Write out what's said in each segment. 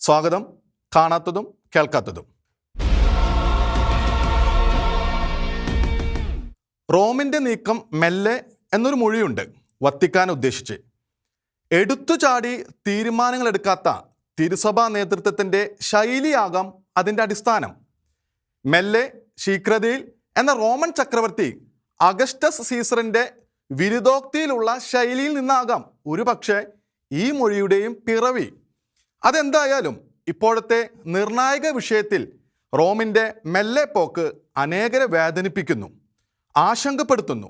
സ്വാഗതം. കാണാത്തതും കേൾക്കാത്തതും. റോമിന്റെ നീക്കം മെല്ലെ എന്നൊരു മൊഴിയുണ്ട് വത്തിക്കാൻ ഉദ്ദേശിച്ച്. എടുത്തു ചാടി തീരുമാനങ്ങൾ എടുക്കാത്ത തിരുസഭാ നേതൃത്വത്തിന്റെ ശൈലിയാകാം അതിന്റെ അടിസ്ഥാനം. മെല്ലെ ശീഘ്രതയിൽ എന്ന റോമൻ ചക്രവർത്തി അഗസ്റ്റസ് സീസറിന്റെ വിരുദോക്തിയിലുള്ള ശൈലിയിൽ നിന്നാകാം ഒരുപക്ഷെ ഈ മൊഴിയുടെയും പിറവി. അതെന്തായാലും ഇപ്പോഴത്തെ നിർണായക വിഷയത്തിൽ റോമിന്റെ മെല്ലെ പോക്ക് അനേകരെ വേദനിപ്പിക്കുന്നു ആശങ്കപ്പെടുത്തുന്നു.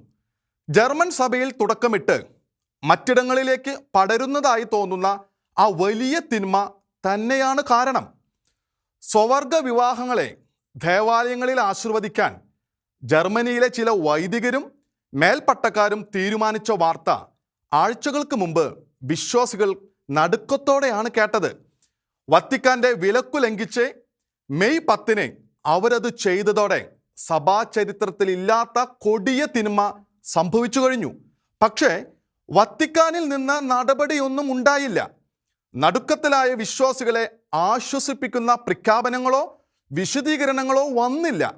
ജർമ്മൻ സഭയിൽ തുടക്കമിട്ട് മറ്റിടങ്ങളിലേക്ക് പടരുന്നതായി തോന്നുന്ന ആ വലിയ തിന്മ തന്നെയാണ് കാരണം. സ്വവർഗ വിവാഹങ്ങളെ ദേവാലയങ്ങളിൽ ആശീർവദിക്കാൻ ജർമ്മനിയിലെ ചില വൈദികരും മേൽപ്പട്ടക്കാരും തീരുമാനിച്ച വാർത്ത ആഴ്ചകൾക്ക് മുമ്പ് വിശ്വാസികൾ നടുക്കത്തോടെയാണ് കേട്ടത്. വത്തിക്കാന്റെ വിലക്കു ലംഘിച്ച് മെയ് പത്തിന് അവരത് ചെയ്തതോടെ സഭാ ചരിത്രത്തിൽ ഇല്ലാത്ത കൊടിയ തിന്മ സംഭവിച്ചു കഴിഞ്ഞു. പക്ഷേ വത്തിക്കാനിൽ നിന്ന് നടപടിയൊന്നും ഉണ്ടായില്ല. നടുക്കത്തിലായ വിശ്വാസികളെ ആശ്വസിപ്പിക്കുന്ന പ്രഖ്യാപനങ്ങളോ വിശദീകരണങ്ങളോ വന്നില്ല.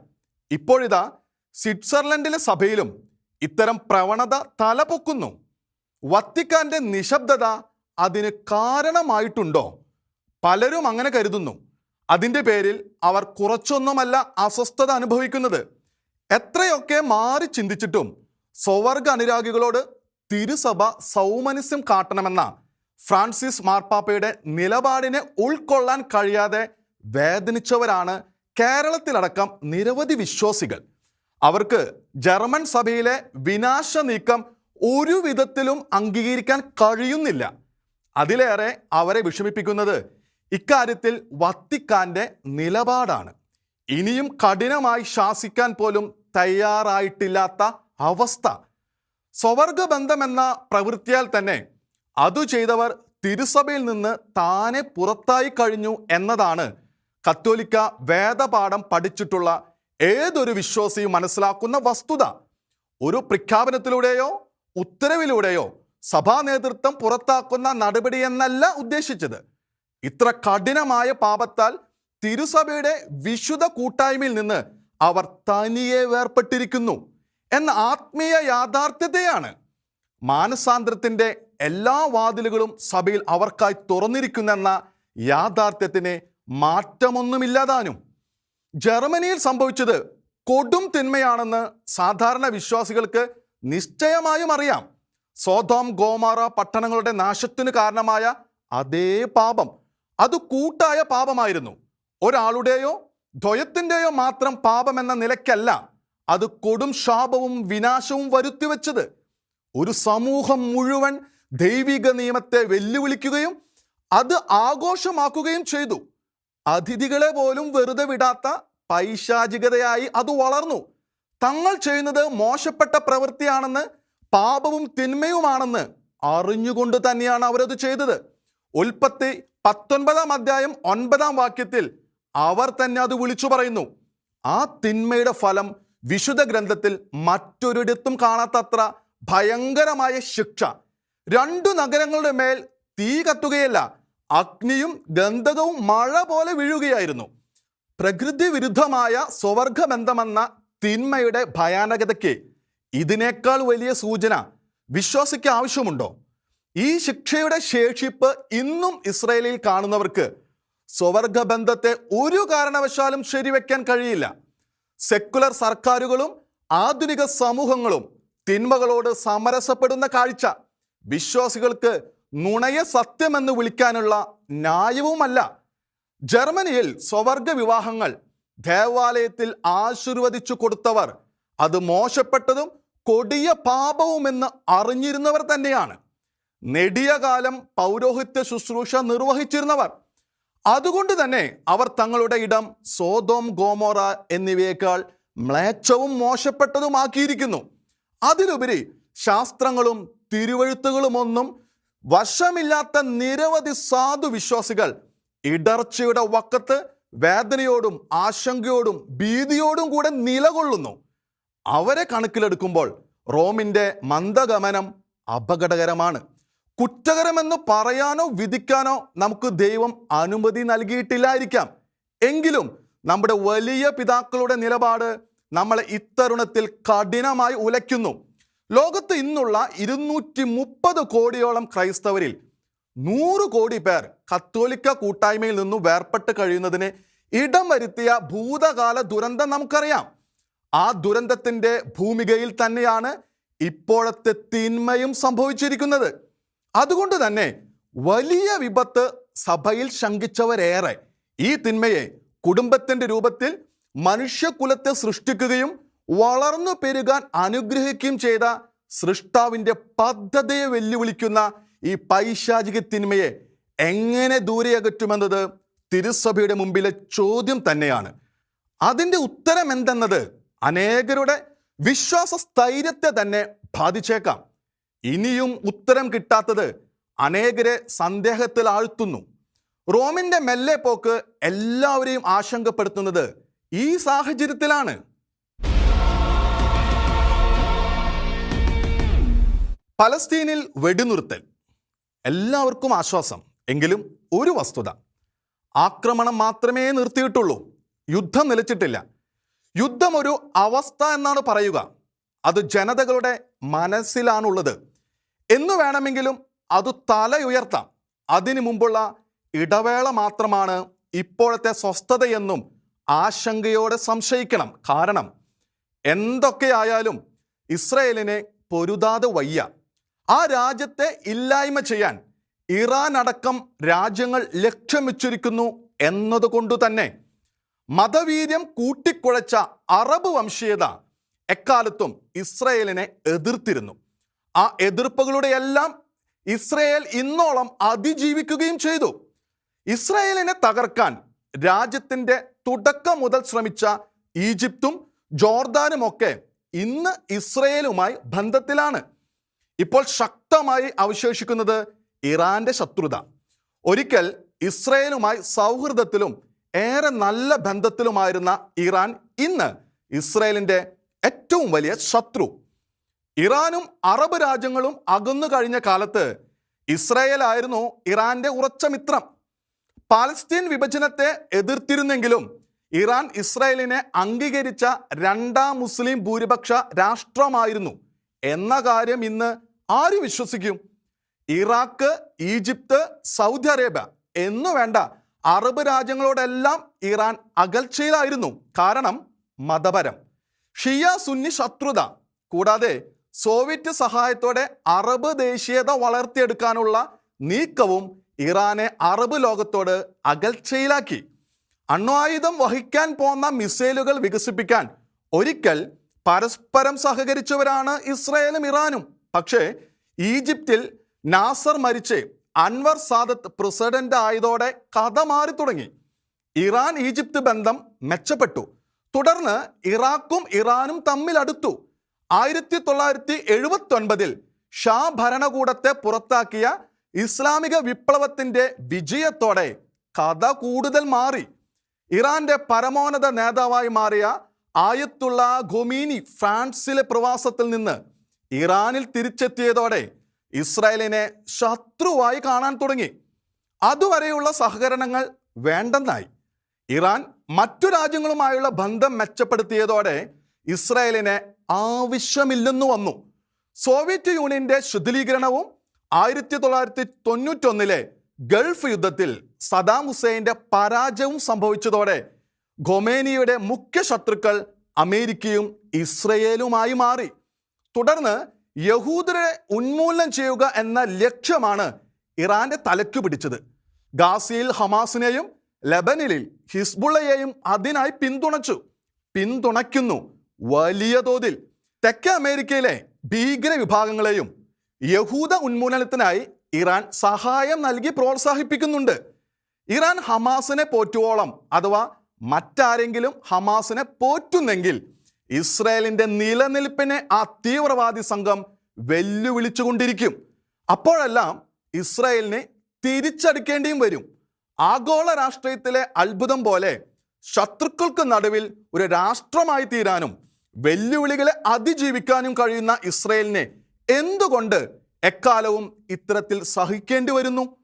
ഇപ്പോഴിതാ സ്വിറ്റ്സർലൻഡിലെ സഭയിലും ഇത്തരം പ്രവണത തലപൊക്കുന്നു. വത്തിക്കാന്റെ നിശബ്ദത അതിന് കാരണമായിട്ടുണ്ടോ? പലരും അങ്ങനെ കരുതുന്നു. അതിന്റെ പേരിൽ അവർ കുറച്ചൊന്നുമല്ല അസ്വസ്ഥത അനുഭവിക്കുന്നത്. എത്രയൊക്കെ മാറി ചിന്തിച്ചിട്ടും സ്വവർഗ അനുരാഗികളോട് തിരുസഭ സൗമനസ്യം കാട്ടണമെന്ന ഫ്രാൻസിസ് മാർപ്പാപ്പയുടെ നിലപാടിനെ ഉൾക്കൊള്ളാൻ കഴിയാതെ വേദനിച്ചവരാണ് കേരളത്തിലടക്കം നിരവധി വിശ്വാസികൾ. അവർക്ക് ജർമ്മൻ സഭയിലെ വിനാശ നീക്കം ഒരു വിധത്തിലും അംഗീകരിക്കാൻ കഴിയുന്നില്ല. അതിലേറെ അവരെ വിഷമിപ്പിക്കുന്നത് ഇക്കാര്യത്തിൽ വത്തിക്കാന്റെ നിലപാടാണ്. ഇനിയും കഠിനമായി ശാസിക്കാൻ പോലും തയ്യാറായിട്ടില്ലാത്ത അവസ്ഥ. സ്വവർഗ ബന്ധമെന്ന പ്രവൃത്തിയാൽ തന്നെ അതു ചെയ്തവർ തിരുസഭയിൽ നിന്ന് താനെ പുറത്തായി കഴിഞ്ഞു എന്നതാണ് കത്തോലിക്ക വേദപാഠം പഠിച്ചിട്ടുള്ള ഏതൊരു വിശ്വാസിയും മനസ്സിലാക്കുന്ന വസ്തുത. ഒരു പ്രഖ്യാപനത്തിലൂടെയോ ഉത്തരവിലൂടെയോ സഭാ നേതൃത്വം പുറത്താക്കുന്ന നടപടി എന്നല്ല ഉദ്ദേശിച്ചത്. ഇത്ര കഠിനമായ പാപത്താൽ തിരുസഭയുടെ വിശുദ്ധ കൂട്ടായ്മയിൽ നിന്ന് അവർ തനിയെ വേർപ്പെട്ടിരിക്കുന്നു എന്ന ആത്മീയ യാഥാർത്ഥ്യതയാണ് മാനസാന്തരത്തിന്റെ എല്ലാ വാതിലുകളും സഭയിൽ അവർക്കായി തുറന്നിരിക്കുന്നെന്ന യാഥാർത്ഥ്യത്തിന് മാറ്റമൊന്നുമില്ലാതാനും. ജർമ്മനിയിൽ സംഭവിച്ചത് കൊടും തിന്മയാണെന്ന് സാധാരണ വിശ്വാസികൾക്ക് നിശ്ചയമായും അറിയാം. സോതോം ഗോമാറ പട്ടണങ്ങളുടെ നാശത്തിന് കാരണമായ അതേ പാപം. അത് കൂട്ടായ പാപമായിരുന്നു. ഒരാളുടെയോ ദ്വയത്തിന്റെയോ മാത്രം പാപം എന്ന നിലയ്ക്കല്ല അത് കൊടും ശാപവും വിനാശവും വരുത്തിവെച്ചത്. ഒരു സമൂഹം മുഴുവൻ ദൈവിക നിയമത്തെ വെല്ലുവിളിക്കുകയും അത് ആഘോഷമാക്കുകയും ചെയ്തു. അതിഥികളെ പോലും വെറുതെ വിടാത്ത പൈശാചികതയായി അത് വളർന്നു. തങ്ങൾ ചെയ്യുന്നത് മോശപ്പെട്ട പ്രവൃത്തിയാണെന്ന് പാപവും തിന്മയുമാണെന്ന് അറിഞ്ഞുകൊണ്ട് തന്നെയാണ് അവരത് ചെയ്തത്. ഉൽപ്പത്തി പത്തൊൻപതാം അധ്യായം ഒൻപതാം വാക്യത്തിൽ അവർ തന്നെ അത് വിളിച്ചു പറയുന്നു. ആ തിന്മയുടെ ഫലം വിശുദ്ധ ഗ്രന്ഥത്തിൽ മറ്റൊരിടത്തും കാണാത്തത്ര ഭയങ്കരമായ ശിക്ഷ. രണ്ടു നഗരങ്ങളുടെ മേൽ തീ കത്തുകയല്ല അഗ്നിയും ഗന്ധകവും മഴ പോലെ വീഴുകയായിരുന്നു. പ്രകൃതി വിരുദ്ധമായ സ്വവർഗബന്ധമെന്ന തിന്മയുടെ ഭയാനകതയ്ക്ക് ഇതിനേക്കാൾ വലിയ സൂചന വിശ്വാസിക്ക് ആവശ്യമുണ്ടോ? ഈ ശിക്ഷയുടെ ശേഷിപ്പ് ഇന്നും ഇസ്രയേലിൽ കാണുന്നവർക്ക് സ്വവർഗബന്ധത്തെ ഒരു കാരണവശാലും ശരിവെക്കാൻ കഴിയില്ല. സെക്കുലർ സർക്കാരുകളും ആധുനിക സമൂഹങ്ങളും തിന്മകളോട് സമരസപ്പെടുന്ന കാഴ്ച വിശ്വാസികൾക്ക് നുണയെ സത്യമെന്ന് വിളിക്കാനുള്ള ന്യായവുമല്ല. ജർമ്മനിയിൽ സ്വവർഗ വിവാഹങ്ങൾ ദേവാലയത്തിൽ ആശീർവദിച്ചു കൊടുത്തവർ അത് മോശപ്പെട്ടതും കൊടിയ പാപവുമെന്ന് അറിഞ്ഞിരുന്നവർ തന്നെയാണ്. നെടിയ കാലം പൗരോഹിത്യ ശുശ്രൂഷ നിർവഹിച്ചിരുന്നവർ. അതുകൊണ്ട് തന്നെ അവർ തങ്ങളുടെ ഇടം സോതോം ഗോമോറ എന്നിവയേക്കാൾ മ്ലേച്ഛവും മോശപ്പെട്ടതുമാക്കിയിരിക്കുന്നു. അതിലുപരി ശാസ്ത്രങ്ങളും തിരുവഴുത്തുകളുമൊന്നും വശമില്ലാത്ത നിരവധി സാധു വിശ്വാസികൾ ഇടർച്ചയുടെ വക്കത്ത് വേദനയോടും ആശങ്കയോടും ഭീതിയോടും കൂടെ നിലകൊള്ളുന്നു. അവരെ കണക്കിലെടുക്കുമ്പോൾ റോമിന്റെ മന്ദഗമനം അപകടകരമാണ്. കുറ്റകരമെന്ന് പറയാനോ വിധിക്കാനോ നമുക്ക് ദൈവം അനുമതി നൽകിയിട്ടില്ലായിരിക്കാം. എങ്കിലും നമ്മുടെ വലിയ പിതാക്കളുടെ നിലപാട് നമ്മളെ ഇത്തരുണത്തിൽ കഠിനമായി ഉലയ്ക്കുന്നു. ലോകത്ത് ഇന്നുള്ള ഇരുന്നൂറ്റി മുപ്പത് കോടിയോളം ക്രൈസ്തവരിൽ നൂറ് കോടി പേർ കത്തോലിക്ക കൂട്ടായ്മയിൽ നിന്നും വേർപെട്ട് കഴിയുന്നതിന് ഇടം വരുത്തിയ ഭൂതകാല ദുരന്തം നമുക്കറിയാം. ആ ദുരന്തത്തിന്റെ ഭൂമികയിൽ തന്നെയാണ് ഇപ്പോഴത്തെ തിന്മയും സംഭവിച്ചിരിക്കുന്നത്. അതുകൊണ്ട് തന്നെ വലിയ വിപത്ത് സഭയിൽ ശങ്കിച്ചവരേറെ. ഈ തിന്മയെ കുടുംബത്തിന്റെ രൂപത്തിൽ മനുഷ്യകുലത്തെ സൃഷ്ടിക്കുകയും വളർന്നു പെരുകാൻ അനുഗ്രഹിക്കുകയും ചെയ്ത സൃഷ്ടാവിന്റെ പദ്ധതിയെ വെല്ലുവിളിക്കുന്ന ഈ പൈശാചിക തിന്മയെ എങ്ങനെ ദൂരെ അകറ്റുമെന്നത് തിരുസഭയുടെ മുമ്പിലെ ചോദ്യം തന്നെയാണ്. അതിന്റെ ഉത്തരം എന്തെന്നത് അനേകരുടെ വിശ്വാസ സ്ഥൈര്യത്തെ തന്നെ ബാധിച്ചേക്കാം. ഇനിയും ഉത്തരം കിട്ടാത്തത് അനേകരെ സന്ദേഹത്തിൽ ആഴ്ത്തുന്നു. റോമിന്റെ മെല്ലെ പോക്ക് എല്ലാവരെയും ആശങ്കപ്പെടുത്തുന്നത് ഈ സാഹചര്യത്തിലാണ്. പലസ്തീനിൽ വെടിനിർത്തൽ. എല്ലാവർക്കും ആശ്വാസം എങ്കിലും ഒരു വസ്തുത. ആക്രമണം മാത്രമേ നിർത്തിയിട്ടുള്ളൂ. യുദ്ധം നിലച്ചിട്ടില്ല. യുദ്ധം ഒരു അവസ്ഥ എന്നാണ് പറയുക. അത് ജനതകളുടെ മനസ്സിലാണുള്ളത്. എന്ന് വേണമെങ്കിലും അത് തലയുയർത്താം. അതിനു മുമ്പുള്ള ഇടവേള മാത്രമാണ് ഇപ്പോഴത്തെ സ്വസ്ഥതയെന്നും ആശങ്കയോടെ സംശയിക്കണം. കാരണം എന്തൊക്കെയായാലും ഇസ്രയേലിനെ പൊരുതാതെ വയ്യ. ആ രാജ്യത്തെ ഇല്ലായ്മ ചെയ്യാൻ ഇറാൻ അടക്കം രാജ്യങ്ങൾ ലക്ഷ്യം വെച്ചിരിക്കുന്നു എന്നതുകൊണ്ട് തന്നെ മതവീര്യം കൂട്ടിക്കുഴച്ച അറബ് വംശീയത എക്കാലത്തും ഇസ്രയേലിനെ എതിർത്തിരുന്നു. ആ എതിർപ്പുകളുടെയെല്ലാം ഇസ്രയേൽ ഇന്നോളം അതിജീവിക്കുകയും ചെയ്തു. ഇസ്രയേലിനെ തകർക്കാൻ രാജ്യത്തിന്റെ തുടക്കം മുതൽ ശ്രമിച്ച ഈജിപ്തും ജോർദാനുമൊക്കെ ഇന്ന് ഇസ്രയേലുമായി ബന്ധത്തിലാണ്. ഇപ്പോൾ ശക്തമായി അവശേഷിക്കുന്നത് ഇറാന്റെ ശത്രുത. ഒരിക്കൽ ഇസ്രയേലുമായി സൗഹൃദത്തിലും ഏറെ നല്ല ബന്ധത്തിലുമായിരുന്ന ഇറാൻ ഇന്ന് ഇസ്രയേലിന്റെ ഏറ്റവും വലിയ ശത്രു. ഇറാനും അറബ് രാജ്യങ്ങളും അകന്നു കഴിഞ്ഞ കാലത്ത് ഇസ്രായേൽ ആയിരുന്നു ഇറാന്റെ ഉറച്ച മിത്രം. പാലസ്തീൻ വിഭജനത്തെ എതിർത്തിരുന്നെങ്കിലും ഇറാൻ ഇസ്രായേലിനെ അംഗീകരിച്ച രണ്ടാം മുസ്ലിം ഭൂരിപക്ഷ രാഷ്ട്രമായിരുന്നു. എന്ന കാര്യം ഇന്ന് ആര് വിശ്വസിക്കും? ഇറാഖ് ഈജിപ്ത് സൗദി അറേബ്യ എന്നു വേണ്ട അറബ് രാജ്യങ്ങളോടെല്ലാം ഇറാൻ അകൽച്ചയിലായിരുന്നു. കാരണം മതപരം. ഷിയ സുന്നി ശത്രുത കൂടാതെ സോവിയറ്റ് സഹായത്തോടെ അറബ് ദേശീയത വളർത്തിയെടുക്കാനുള്ള നീക്കവും ഇറാനെ അറബ് ലോകത്തോട് അകൽച്ചയിലാക്കി. അണ്വായുധം വഹിക്കാൻ പോന്ന മിസൈലുകൾ വികസിപ്പിക്കാൻ ഒരിക്കൽ പരസ്പരം സഹകരിച്ചവരാണ് ഇസ്രായേലും ഇറാനും. പക്ഷേ ഈജിപ്തിൽ നാസർ മരിച്ച് അൻവർ സാദത്ത് പ്രസിഡന്റ് ആയതോടെ കഥ മാറി തുടങ്ങി. ഇറാൻ ഈജിപ്ത് ബന്ധം മെച്ചപ്പെട്ടു. തുടർന്ന് ഇറാഖും ഇറാനും തമ്മിൽ അടുത്തു. ആയിരത്തി തൊള്ളായിരത്തി എഴുപത്തി ഒൻപതിൽ ഷാ ഭരണകൂടത്തെ പുറത്താക്കിയ ഇസ്ലാമിക വിപ്ലവത്തിന്റെ വിജയത്തോടെ കഥ കൂടുതൽ മാറി. ഇറാന്റെ പരമോന്നത നേതാവായി മാറിയ ആയത്തുള്ള ഖൊമീനി ഫ്രാൻസിലെ പ്രവാസത്തിൽ നിന്ന് ഇറാനിൽ തിരിച്ചെത്തിയതോടെ ഇസ്രായേലിനെ ശത്രുവായി കാണാൻ തുടങ്ങി. അതുവരെയുള്ള സഹകരണങ്ങൾ വേണ്ടെന്നായി. ഇറാൻ മറ്റു രാജ്യങ്ങളുമായുള്ള ബന്ധം മെച്ചപ്പെടുത്തിയതോടെ ഇസ്രായേലിനെ ആവശ്യമില്ലെന്നു വന്നു. സോവിയറ്റ് യൂണിയന്റെ ശുദ്ധീകരണവും ആയിരത്തി തൊള്ളായിരത്തി തൊണ്ണൂറ്റൊന്നിലെ ഗൾഫ് യുദ്ധത്തിൽ സദാം ഹുസൈന്റെ പരാജയവും സംഭവിച്ചതോടെ ഖൊമേനിയുടെ മുഖ്യ ശത്രുക്കൾ അമേരിക്കയും ഇസ്രയേലുമായി മാറി. തുടർന്ന് യഹൂദരെ ഉന്മൂലനം ചെയ്യുക എന്ന ലക്ഷ്യമാണ് ഇറാന്റെ തലയ്ക്കു പിടിച്ചത്. ഗാസിയിൽ ഹമാസിനെയും ലബനിലിൽ ഹിസ്ബുള്ളയെയും അതിനായി പിന്തുണച്ചു. പിന്തുണയ്ക്കുന്നു വലിയ തോതിൽ. തെക്കേ അമേരിക്കയിലെ ഭീകര വിഭാഗങ്ങളെയും യഹൂദ ഉന്മൂലനത്തിനായി ഇറാൻ സഹായം നൽകി പ്രോത്സാഹിപ്പിക്കുന്നുണ്ട്. ഇറാൻ ഹമാസിനെ പോറ്റുവോളം അഥവാ മറ്റാരെങ്കിലും ഹമാസിനെ പോറ്റുന്നെങ്കിൽ ഇസ്രായേലിന്റെ നിലനിൽപ്പിനെ ആ തീവ്രവാദി സംഘം വെല്ലുവിളിച്ചുകൊണ്ടിരിക്കും. അപ്പോഴെല്ലാം ഇസ്രയേലിനെ തിരിച്ചടിക്കേണ്ടിയും വരും. ആഗോള രാഷ്ട്രീയത്തിലെ അത്ഭുതം പോലെ ശത്രുക്കൾക്ക് നടുവിൽ ഒരു രാഷ്ട്രമായി തീരാനും വെല്ലുവിളികളെ അതിജീവിക്കാനും കഴിയുന്ന ഇസ്രയേലിനെ എന്തുകൊണ്ട് എക്കാലവും ഇത്തരത്തിൽ സഹിക്കേണ്ടി വരുന്നു?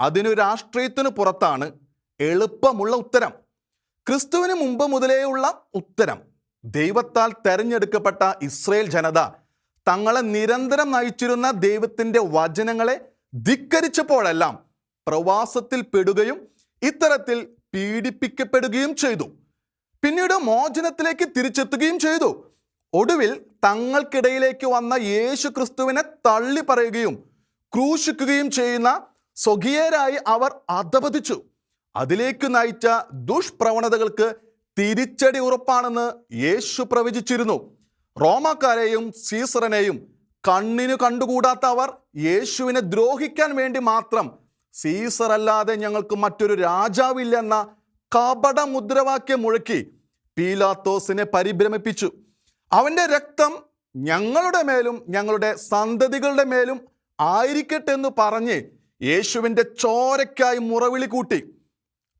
അതിനു രാഷ്ട്രീയത്തിനു പുറത്താണ് എളുപ്പമുള്ള ഉത്തരം. ക്രിസ്തുവിന് മുമ്പ് മുതലേയുള്ള ഉത്തരം. ദൈവത്താൽ തെരഞ്ഞെടുക്കപ്പെട്ട ഇസ്രയേൽ ജനത തങ്ങളെ നിരന്തരം നയിച്ചിരുന്ന ദൈവത്തിന്റെ വചനങ്ങളെ ധിക്കരിച്ചപ്പോഴെല്ലാം പ്രവാസത്തിൽ പെടുകയും ഇത്തരത്തിൽ പീഡിപ്പിക്കപ്പെടുകയും ചെയ്തു. പിന്നീട് മോചനത്തിലേക്ക് തിരിച്ചെത്തുകയും ചെയ്തു. ഒടുവിൽ തങ്ങൾക്കിടയിലേക്ക് വന്ന യേശു ക്രിസ്തുവിനെ തള്ളി പറയുകയും ക്രൂശിക്കുകയും ചെയ്യുന്ന സ്വകീയരായി അവർ അധപതിച്ചു. അതിലേക്ക് നയിച്ച ദുഷ്പ്രവണതകൾക്ക് തിരിച്ചടി ഉറപ്പാണെന്ന് യേശു പ്രവചിച്ചിരുന്നു. റോമാക്കാരെയും സീസറിനെയും കണ്ണിനു കണ്ടുകൂടാത്ത അവർ യേശുവിനെ ദ്രോഹിക്കാൻ വേണ്ടി മാത്രം സീസർ അല്ലാതെ ഞങ്ങൾക്ക് മറ്റൊരു രാജാവില്ലെന്ന കപട മുദ്രാവാക്യം മുഴക്കി പീലാത്തോസിനെ പരിഭ്രമിപ്പിച്ചു. അവന്റെ രക്തം ഞങ്ങളുടെ മേലും ഞങ്ങളുടെ സന്തതികളുടെ മേലും ആയിരിക്കട്ടെ എന്ന് പറഞ്ഞ് യേശുവിന്റെ ചോരയ്ക്കായി മുറവിളി കൂട്ടി.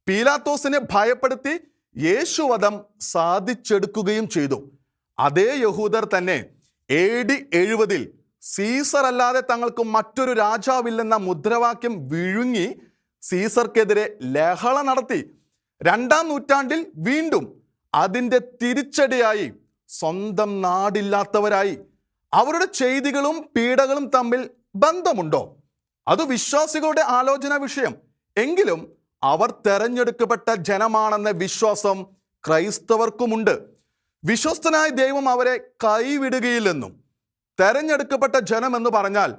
പീലാത്തോസിനെ ഭയപ്പെടുത്തി യേശുവധം സാധിച്ചെടുക്കുകയും ചെയ്തു. അതേ യഹൂദർ തന്നെ എ ഡി എഴുപതിൽ സീസർ അല്ലാതെ തങ്ങൾക്ക് മറ്റൊരു രാജാവില്ലെന്ന മുദ്രാവാക്യം വിഴുങ്ങി സീസർക്കെതിരെ ലഹള നടത്തി. രണ്ടാം നൂറ്റാണ്ടിൽ വീണ്ടും അതിന്റെ തിരിച്ചടിയായി സ്വന്തം നാടില്ലാത്തവരായി. അവരുടെ ചെയ്തികളും പീഡകളും തമ്മിൽ ബന്ധമുണ്ടോ? അത് വിശ്വാസികളുടെ ആലോചന വിഷയം. എങ്കിലും അവർ തെരഞ്ഞെടുക്കപ്പെട്ട ജനമാണെന്ന വിശ്വാസം ക്രൈസ്തവർക്കുമുണ്ട്. വിശ്വസ്തനായ ദൈവം അവരെ കൈവിടുകയില്ലെന്നും തെരഞ്ഞെടുക്കപ്പെട്ട ജനം എന്ന് പറഞ്ഞാൽ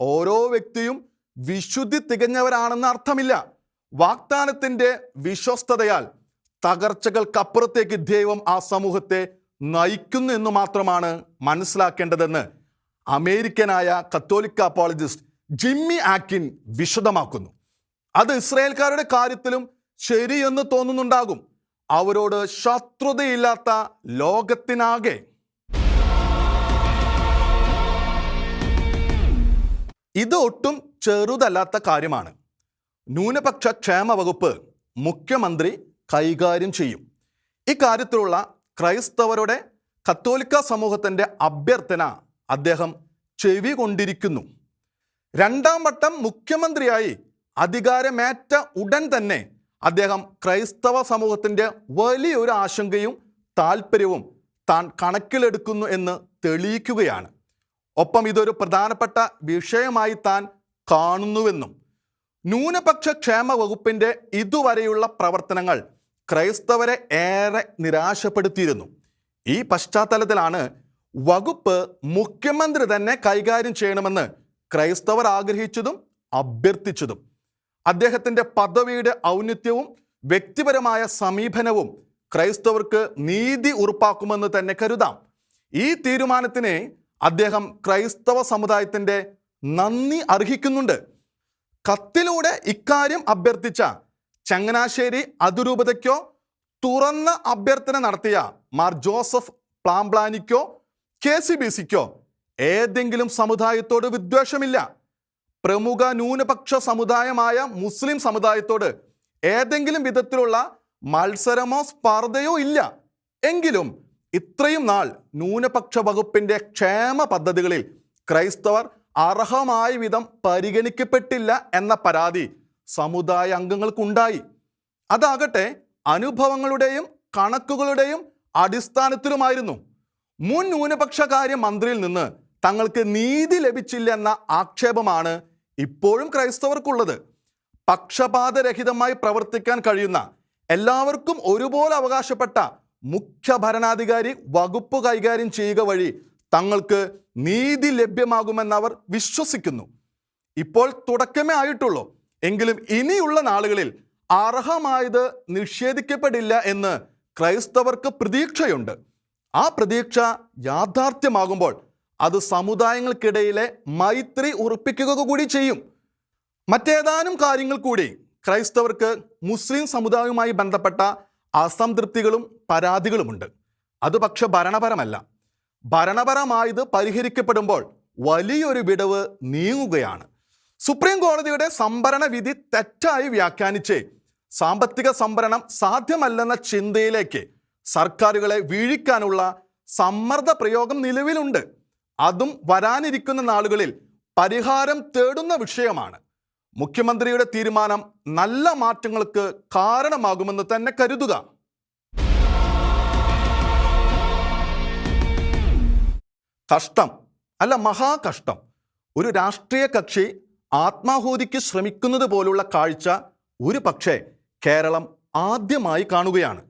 ഓരോ വ്യക്തിയും വിശുദ്ധി തികഞ്ഞവരാണെന്ന് അർത്ഥമില്ല. വാഗ്ദാനത്തിന്റെ വിശ്വസ്തതയാൽ തകർച്ചകൾക്കപ്പുറത്തേക്ക് ദൈവം ആ സമൂഹത്തെ നയിക്കുന്നു എന്ന് മാത്രമാണ് മനസ്സിലാക്കേണ്ടതെന്ന് അമേരിക്കനായ കത്തോലിക്ക അപ്പോളജിസ്റ്റ് ജിമ്മി ആക്കിൻ വിശദമാക്കുന്നു. അത് ഇസ്രായേൽക്കാരുടെ കാര്യത്തിലും ശരിയെന്ന് തോന്നുന്നുണ്ടാകും. അവരോട് ശത്രുതയില്ലാത്ത ലോകത്തിനാകെ. ഇത് ഒട്ടും ചെറുതല്ലാത്ത കാര്യമാണ്. ന്യൂനപക്ഷ ക്ഷേമ വകുപ്പ് മുഖ്യമന്ത്രി കൈകാര്യം ചെയ്യും. ഇക്കാര്യത്തിലുള്ള ക്രൈസ്തവരുടെ കത്തോലിക്ക സമൂഹത്തിന്റെ അഭ്യർത്ഥന അദ്ദേഹം ചെവി കൊണ്ടിരിക്കുന്നു. രണ്ടാം വട്ടം മുഖ്യമന്ത്രിയായി അധികാരമേറ്റ ഉടൻ തന്നെ അദ്ദേഹം ക്രൈസ്തവ സമൂഹത്തിന്റെ വലിയൊരു ആശങ്കയും താല്പര്യവും താൻ കണക്കിലെടുക്കുന്നു എന്ന് തെളിയിക്കുകയാണ്. ഒപ്പം ഇതൊരു പ്രധാനപ്പെട്ട വിഷയമായി താൻ കാണുന്നുവെന്നും ന്യൂനപക്ഷ ക്ഷേമ വകുപ്പിന്റെ ഇതുവരെയുള്ള പ്രവർത്തനങ്ങൾ ക്രൈസ്തവരെ ഏറെ നിരാശപ്പെടുത്തിയിരുന്നു. ഈ പശ്ചാത്തലത്തിലാണ് വകുപ്പ് മുഖ്യമന്ത്രി തന്നെ കൈകാര്യം ചെയ്യണമെന്ന് ക്രൈസ്തവർ ആഗ്രഹിച്ചതും അഭ്യർത്ഥിച്ചതും. അദ്ദേഹത്തിന്റെ പദവിയുടെ ഔന്നിത്യവും വ്യക്തിപരമായ സമീപനവും ക്രൈസ്തവർക്ക് നീതി ഉറപ്പാക്കുമെന്ന് തന്നെ കരുതാം. ഈ തീരുമാനത്തിനെ അദ്ദേഹം ക്രൈസ്തവ സമുദായത്തിന്റെ നന്ദി അർഹിക്കുന്നുണ്ട്. കത്തിലൂടെ ഇക്കാര്യം അഭ്യർത്ഥിച്ച ചങ്ങനാശ്ശേരി അതിരൂപതയ്ക്കോ തുറന്ന അഭ്യർത്ഥന നടത്തിയ മാർ ജോസഫ് പ്ലാംപ്ലാനിക്കോ കെ സി ബി സിക്കോ ഏതെങ്കിലും സമുദായത്തോട് വിദ്വേഷമില്ല. പ്രമുഖ ന്യൂനപക്ഷ സമുദായമായ മുസ്ലിം സമുദായത്തോട് ഏതെങ്കിലും വിധത്തിലുള്ള മത്സരമോ സ്പർദ്ധയോ ഇല്ല. എങ്കിലും ഇത്രയും നാൾ ന്യൂനപക്ഷ വകുപ്പിന്റെ ക്ഷേമ പദ്ധതികളിൽ ക്രൈസ്തവർ അർഹമായ വിധം പരിഗണിക്കപ്പെട്ടില്ല എന്ന പരാതി സമുദായ അംഗങ്ങൾക്കുണ്ടായി. അതാകട്ടെ അനുഭവങ്ങളുടെയും കണക്കുകളുടെയും അടിസ്ഥാനത്തിലുമായിരുന്നു. മുൻ ന്യൂനപക്ഷകാര്യ മന്ത്രിയിൽ നിന്ന് തങ്ങൾക്ക് നീതി ലഭിച്ചില്ല എന്ന ആക്ഷേപമാണ് ഇപ്പോഴും ക്രൈസ്തവർക്കുള്ളത്. പക്ഷപാതരഹിതമായി പ്രവർത്തിക്കാൻ കഴിയുന്ന എല്ലാവർക്കും ഒരുപോലെ അവകാശപ്പെട്ട മുഖ്യ ഭരണാധികാരി വകുപ്പ് കൈകാര്യം ചെയ്യുക വഴി തങ്ങൾക്ക് നീതി ലഭ്യമാകുമെന്ന് അവർ വിശ്വസിക്കുന്നു. ഇപ്പോൾ തുടക്കമേ ആയിട്ടുള്ളൂ. എങ്കിലും ഇനിയുള്ള നാളുകളിൽ അർഹമായത് നിഷേധിക്കപ്പെടില്ല എന്ന് ക്രൈസ്തവർക്ക് പ്രതീക്ഷയുണ്ട്. ആ പ്രതീക്ഷ യാഥാർത്ഥ്യമാകുമ്പോൾ അത് സമുദായങ്ങൾക്കിടയിലെ മൈത്രി ഉറപ്പിക്കുക കൂടി ചെയ്യും. മറ്റേതാനും കാര്യങ്ങൾ കൂടി. ക്രൈസ്തവർക്ക് മുസ്ലിം സമുദായവുമായി ബന്ധപ്പെട്ട അസംതൃപ്തികളും പരാതികളുമുണ്ട്. അത് പക്ഷെ ഭരണപരമല്ല. ഭരണപരമായത് പരിഹരിക്കപ്പെടുമ്പോൾ വലിയൊരു വിടവ് നീങ്ങുകയാണ്. സുപ്രീം കോടതിയുടെ സംഭരണ വിധി തെറ്റായി വ്യാഖ്യാനിച്ച് സാമ്പത്തിക സംഭരണം സാധ്യമല്ലെന്ന ചിന്തയിലേക്ക് സർക്കാരുകളെ വീഴിക്കാനുള്ള സമ്മർദ്ദ പ്രയോഗം നിലവിലുണ്ട്. അതും വരാനിരിക്കുന്ന നാളുകളിൽ പരിഹാരം തേടുന്ന വിഷയമാണ്. മുഖ്യമന്ത്രിയുടെ തീരുമാനം നല്ല മാറ്റങ്ങൾക്ക് കാരണമാകുമെന്ന് തന്നെ കരുതുക. കഷ്ടം അല്ല മഹാകഷ്ടം. ഒരു രാഷ്ട്രീയ കക്ഷി ആത്മാഹൂതിക്ക് ശ്രമിക്കുന്നത് പോലുള്ള കാഴ്ച ഒരു പക്ഷേ കേരളം ആദ്യമായി കാണുകയാണ്.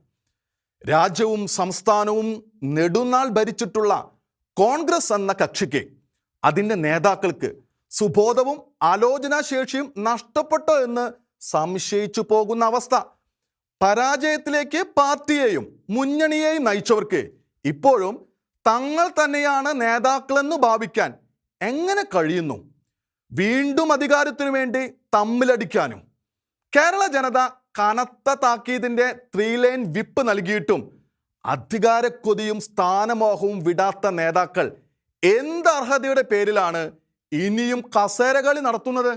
രാജ്യവും സംസ്ഥാനവും നെടുന്നാൾ ഭരിച്ചിട്ടുള്ള കോൺഗ്രസ് എന്ന കക്ഷിക്ക് അതിന്റെ നേതാക്കൾക്ക് സുബോധവും ആലോചനാശേഷിയും നഷ്ടപ്പെട്ടോ എന്ന് സംശയിച്ചു പോകുന്ന അവസ്ഥ. പരാജയത്തിലേക്ക് പാർട്ടിയെയും മുന്നണിയെയും നയിച്ചവർക്ക് ഇപ്പോഴും തങ്ങൾ തന്നെയാണ് നേതാക്കളെന്ന് ഭാവിക്കാൻ എങ്ങനെ കഴിയുന്നു? വീണ്ടും അധികാരത്തിനു വേണ്ടി തമ്മിലടിക്കാനും. കേരള ജനത കനത്ത താക്കീതിന്റെ ത്രീ ലൈൻ വിപ്പ് നൽകിയിട്ടും അധികാരക്കൊതിയും സ്ഥാനമോഹവും വിടാത്ത നേതാക്കൾ എന്ത് അർഹതയുടെ പേരിലാണ് ഇനിയും കസേരകളി നടത്തുന്നത്?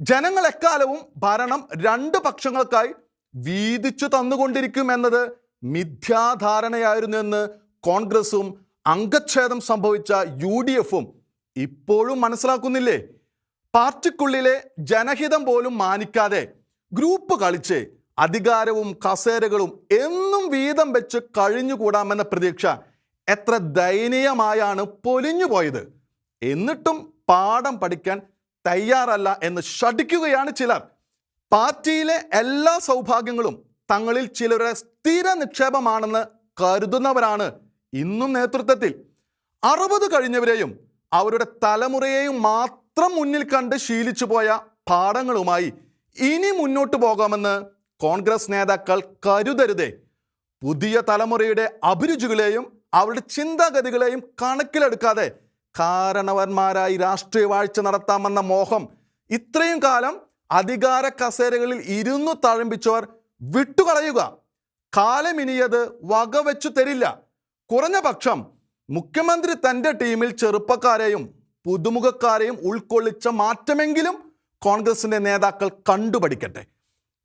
ജനങ്ങൾ എക്കാലവും ഭരണം രണ്ട് പക്ഷങ്ങൾക്കായി വീതിച്ചു തന്നുകൊണ്ടിരിക്കും എന്നത് മിഥ്യാധാരണയായിരുന്നു എന്ന് കോൺഗ്രസും അംഗച്ഛേദം സംഭവിച്ച യു ഡി എഫും ഇപ്പോഴും മനസ്സിലാക്കുന്നില്ലേ? പാർട്ടിക്കുള്ളിലെ ജനഹിതം പോലും മാനിക്കാതെ ഗ്രൂപ്പ് കളിച്ച് അധികാരവും കസേരകളും എന്നും വീതം വെച്ച് കഴിഞ്ഞുകൂടാമെന്ന പ്രതീക്ഷ എത്ര ദയനീയമായാണ് പൊലിഞ്ഞു പോയത് എന്നിട്ടും പാഠം പഠിക്കാൻ തയ്യാറല്ല എന്ന് ശഠിക്കുകയാണ് ചിലർ. പാർട്ടിയിലെ എല്ലാ സൗഭാഗ്യങ്ങളും തങ്ങളിൽ ചിലരുടെ സ്ഥിര നിക്ഷേപമാണെന്ന് കരുതുന്നവരാണ് ഇന്നും നേതൃത്വത്തിൽ. അറുപത് കഴിഞ്ഞവരെയും അവരുടെ തലമുറയെയും മാത്രം മുന്നിൽ കണ്ട് ശീലിച്ചു പോയ പാഠങ്ങളുമായി ഇനി മുന്നോട്ട് പോകാമെന്ന് കോൺഗ്രസ് നേതാക്കൾ കരുതരുതേ. പുതിയ തലമുറയുടെ അഭിരുചികളെയും അവരുടെ ചിന്താഗതികളെയും കണക്കിലെടുക്കാതെ കാരണവന്മാരായി രാഷ്ട്രീയ വാഴ്ച നടത്താമെന്ന മോഹം ഇത്രയും കാലം അധികാര കസേരകളിൽ ഇരുന്നു തഴമ്പിച്ചവർ വിട്ടുകളയുക. കാലമിനിയത് വകവെച്ചു തരില്ല. കുറഞ്ഞ പക്ഷം മുഖ്യമന്ത്രി തന്റെ ടീമിൽ ചെറുപ്പക്കാരെയും പുതുമുഖക്കാരെയും ഉൾക്കൊള്ളിച്ച മാറ്റമെങ്കിലും കോൺഗ്രസിന്റെ നേതാക്കൾ കണ്ടുപഠിക്കട്ടെ.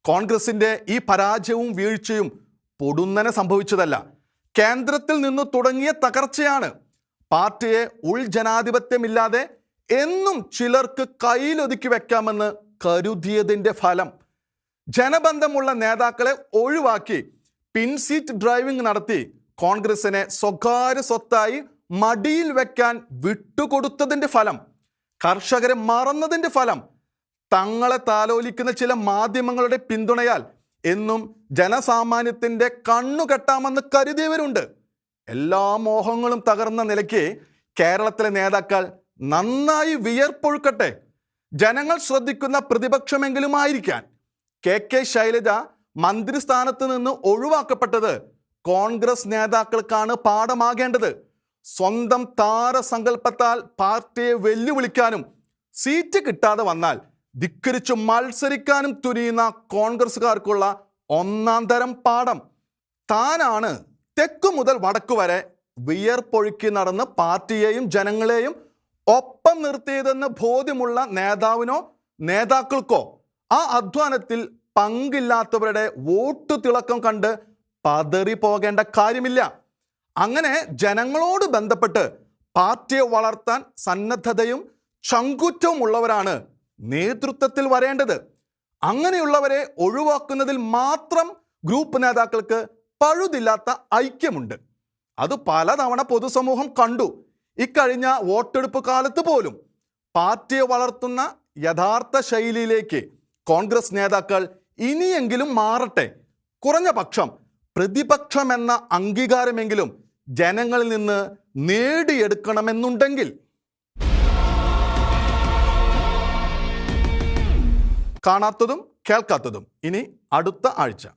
കോൺഗ്രസിന്റെ ഈ പരാജയവും വീഴ്ചയും പൊടുന്നനെ സംഭവിച്ചതല്ല. കേന്ദ്രത്തിൽ നിന്ന് തുടങ്ങിയ തകർച്ചയാണ് പാർട്ടിയെ ഉൾജനാധിപത്യമില്ലാതെ എന്നും ചിലർക്ക് കയ്യിലൊതുക്കി വെക്കാമെന്ന് കരുതിയതിന്റെ ഫലം. ജനബന്ധമുള്ള നേതാക്കളെ ഒഴിവാക്കി പിൻസീറ്റ് ഡ്രൈവിംഗ് നടത്തി കോൺഗ്രസിനെ സ്വകാര്യ സ്വത്തായി മടിയിൽ വെക്കാൻ വിട്ടുകൊടുത്തതിന്റെ ഫലം കർഷകരെ മറന്നതിന്റെ ഫലം തങ്ങളെ താലോലിക്കുന്ന ചില മാധ്യമങ്ങളുടെ പിന്തുണയാൽ എന്നും ജനസാമാന്യത്തിന്റെ കണ്ണുകെട്ടാമെന്ന് കരുതിയവരുണ്ട്. എല്ലാ മോഹങ്ങളും തകർന്ന നിലയ്ക്ക് കേരളത്തിലെ നേതാക്കൾ നന്നായി വിയർപ്പൊഴുക്കട്ടെ. ജനങ്ങൾ ശ്രദ്ധിക്കുന്ന പ്രതിപക്ഷമെങ്കിലും ആയിരിക്കാൻ കെ കെ ശൈലജ മന്ത്രിസ്ഥാനത്ത് നിന്ന് ഒഴിവാക്കപ്പെട്ടത് കോൺഗ്രസ് നേതാക്കൾക്കാണ് പാഠമാകേണ്ടത്. സ്വന്തം താരസങ്കല്പത്താൽ പാർട്ടിയെ വെല്ലുവിളിക്കാനും സീറ്റ് കിട്ടാതെ വന്നാൽ ധിക്കരിച്ചു മത്സരിക്കാനും തുനിയുന്ന കോൺഗ്രസ്സുകാർക്കുള്ള ഒന്നാം തരം പാഠം. താനാണ് തെക്കു മുതൽ വടക്കു വരെ വിയർപ്പൊഴുക്കി നടന്ന് പാർട്ടിയെയും ജനങ്ങളെയും ഒപ്പം നിർത്തിയതെന്ന് ബോധ്യമുള്ള നേതാവിനോ നേതാക്കൾക്കോ ആ അധ്വാനത്തിൽ പങ്കില്ലാത്തവരുടെ വോട്ട് തിളക്കം കണ്ട് പതറി പോകേണ്ട കാര്യമില്ല. അങ്ങനെ ജനങ്ങളോട് ബന്ധപ്പെട്ട് പാർട്ടിയെ വളർത്താൻ സന്നദ്ധതയും ചങ്കുറ്റവും ഉള്ളവരാണ് നേതൃത്വത്തിൽ വരേണ്ടത്. അങ്ങനെയുള്ളവരെ ഒഴിവാക്കുന്നതിൽ മാത്രം ഗ്രൂപ്പ് നേതാക്കൾക്ക് പഴുതില്ലാത്ത ഐക്യമുണ്ട്. അത് പലതവണ പൊതുസമൂഹം കണ്ടു. ഇക്കഴിഞ്ഞ വോട്ടെടുപ്പ് കാലത്ത് പോലും പാർട്ടിയെ വളർത്തുന്ന യഥാർത്ഥ ശൈലിയിലേക്ക് കോൺഗ്രസ് നേതാക്കൾ ഇനിയെങ്കിലും മാറട്ടെ. കുറഞ്ഞ പക്ഷം പ്രതിപക്ഷമെന്ന അംഗീകാരമെങ്കിലും ജനങ്ങളിൽ നിന്ന് നേടിയെടുക്കണമെന്നുണ്ടെങ്കിൽ കാണാത്തതും കേൾക്കാത്തതും. ഇനി അടുത്ത ആഴ്ച.